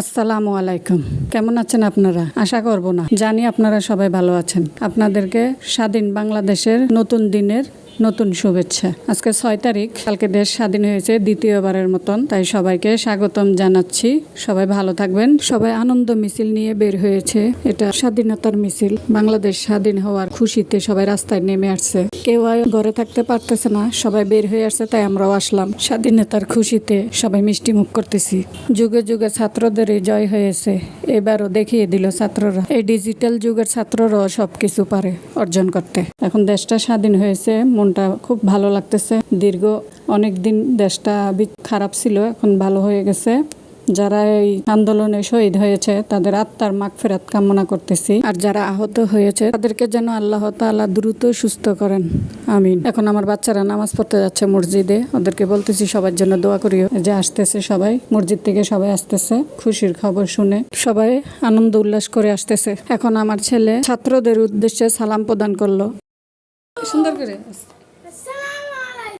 আসসালামু আলাইকুম। কেমন আছেন আপনারা? আশা করব না। জানি আপনারা সবাই ভালো আছেন। আপনাদেরকে স্বাধীন বাংলাদেশের নতুন দিনের নতুন শুভেচ্ছা। আজকে ছয় তারিখ, কালকে দেশ স্বাধীন হয়েছে দ্বিতীয়বারের মতন, তাই সবাইকে স্বাগতম জানাচ্ছি। সবাই ভালো থাকবেন। সবাই আনন্দ মিছিল নিয়ে বের হয়েছে। এটা স্বাধীনতার মিছিল। বাংলাদেশ স্বাধীন হওয়ার খুশিতে সবাই রাস্তায় নেমে আসছে। কেউ ঘরে থাকতে পারতেছে না। সবাই বের হয়ে আসছে, তাই আমরাও আসলাম। স্বাধীনতার খুশিতে সবাই মিষ্টি মুখ করতেছি। যুগে যুগে ছাত্রদের জয় হয়েছে। এবারও দেখিয়ে দিল ছাত্ররা। এই ডিজিটাল যুগের ছাত্ররাও সবকিছু পারে অর্জন করতে। এখন দেশটা স্বাধীন হয়েছে মনটা খুব ভালো লাগতেছে। দীর্ঘ অনেক দিন দেশটা খারাপ ছিল, এখন ভালো হয়ে গেছে। যারা এই আন্দোলনে শহীদ হয়েছে, তাদের আত্মার মাগ ফেরাত কামনা করতেছি। আর যারা আহত হয়েছে, তাদেরকে যেন আল্লাহ তাআলা দ্রুত সুস্থ করেন। আমিন। এখন আমার বাচ্চারা নামাজ পড়তে যাচ্ছে মসজিদে। ওদেরকে বলতেছি, সবার জন্য দোয়া করিও। যে আসতেছে সবাই, মসজিদ থেকে সবাই আসতেছে। খুশির খবর শুনে সবাই আনন্দ উল্লাস করে আসতেছে। এখন আমার ছেলে ছাত্রদের উদ্দেশ্যে সালাম প্রদান করল। সুন্দর করে।